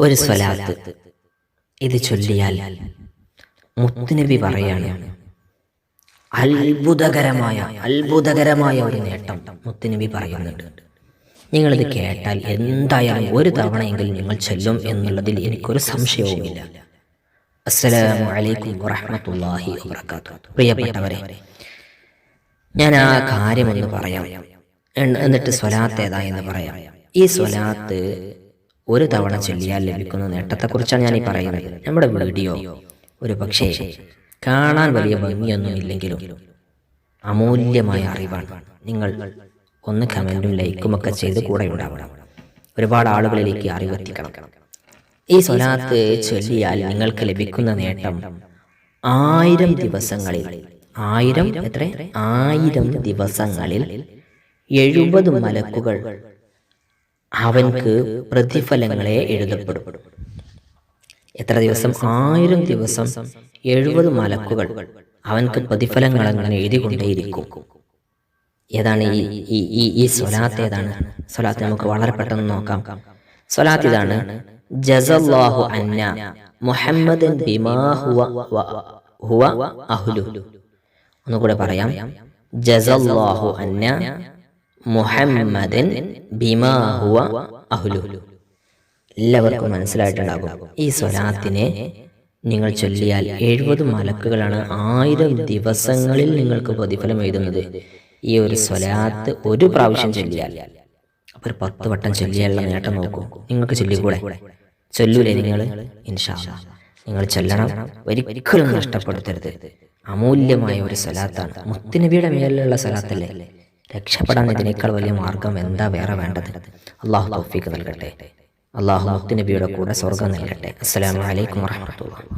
ഒരു സ്വലാത്ത് ഇത് ചൊല്ലിയാൽ മുത്തുനബി പറയാണ് അത്ഭുതകരമായ അത്ഭുതകരമായ ഒരു നേട്ടം മുത്തുനബി പറയുന്നുണ്ട്. നിങ്ങളിത് കേട്ടാൽ എന്തായാലും ഒരു തവണയെങ്കിലും നിങ്ങൾ ചെല്ലും എന്നുള്ളതിൽ എനിക്കൊരു സംശയവുമില്ല. അസ്സലാമു അലൈക്കും വറഹ്മത്തുള്ളാഹി വബറകാതുഹു. പ്രിയപ്പെട്ടവരെ ഞാൻ ആ കാര്യമൊന്ന് പറയാം. എന്നിട്ട് സ്വലാത്ത് ഏതാ എന്ന് പറയാം. ഈ സ്വലാത്ത് ഒരു തവണ ചൊല്ലിയാൽ ലഭിക്കുന്ന നേട്ടത്തെക്കുറിച്ചാണ് ഞാൻ ഈ പറയുന്നത്. നമ്മുടെ വീഡിയോ ഒരു പക്ഷേ കാണാൻ വലിയ ഭംഗിയൊന്നും ഇല്ലെങ്കിലും അമൂല്യമായ അറിവാണ്. നിങ്ങൾ ഒന്ന് കമന്റും ലൈക്കും ഒക്കെ ചെയ്ത് കൂടെ ഉണ്ടാവണം. ഒരുപാട് ആളുകളിലേക്ക് അറിവെത്തിക്കണം. ഈ സ്വലാത്ത് ചൊല്ലിയാൽ നിങ്ങൾക്ക് ലഭിക്കുന്ന നേട്ടം ആയിരം ദിവസങ്ങളിൽ ആയിരം എത്ര? ആയിരം ദിവസങ്ങളിൽ എഴുപത് മലക്കുകൾ അവൻക്ക് പ്രതിഫലങ്ങളെ എഴുതപ്പെടും. എത്ര ദിവസം? ആയിരം ദിവസം. എഴുപത് മലക്കുകൾ. അവൻക്ക് പ്രതിഫലങ്ങൾ അങ്ങനെ എഴുതിക്കൊണ്ടേയിരിക്കും. ഏതാണ് ഈ ഈ ഈ ഈ സ്വലാത്ത് ഏതാണ്? സ്വലാത്ത് നമുക്ക് വളരെ പെട്ടെന്ന് നോക്കാം. സ്വലാത്ത് ഇതാണ് ജസല്ലാഹു അന്ന മുഹമ്മദൻ ബിമാ ഹുവ ഹുവ അഹ്ലു. ഒന്നുകൂടെ പറയാം. ജസല്ലാഹു അന്ന മുഹമ്മദൻ എല്ലാവർക്കും മനസ്സിലായിട്ടുണ്ടാകും. ഈ സ്വലാത്തിനെ നിങ്ങൾ ചൊല്ലിയാൽ എഴുപത് മലക്കുകളാണ് ആയിരം ദിവസങ്ങളിൽ നിങ്ങൾക്ക് പ്രതിഫലം എഴുതുന്നത്. ഈ ഒരു സ്വലാത്ത് ഒരു പ്രാവശ്യം ചൊല്ലിയാൽ. അപ്പൊ ഒരു പത്ത് വട്ടം ചൊല്ലിയാലുള്ള നേട്ടം നോക്കൂ. നിങ്ങൾക്ക് ചൊല്ലിക്കൂടെ? ചൊല്ലൂലേ നിങ്ങൾ. നിങ്ങൾ ചൊല്ലണം. ഒരിക്കലും നഷ്ടപ്പെടുത്തരുത്. അമൂല്യമായ ഒരു സ്വലാത്താണ്. മുത്തുനബിയുടെ മേലുള്ള സ്വലാത്തല്ലേ? രക്ഷപ്പെടാൻ ഇതിനേക്കാൾ വലിയ മാർഗം എന്താ വേറെ വേണ്ടത്? അള്ളാഹു തൗഫീഖ് നൽകട്ടെ. അള്ളാഹു മുത്തുനബിയുടെ കൂടെ സ്വർഗം നൽകട്ടെ. അസ്സലാമു അലൈക്കും വറഹ്മത്തുള്ളാഹി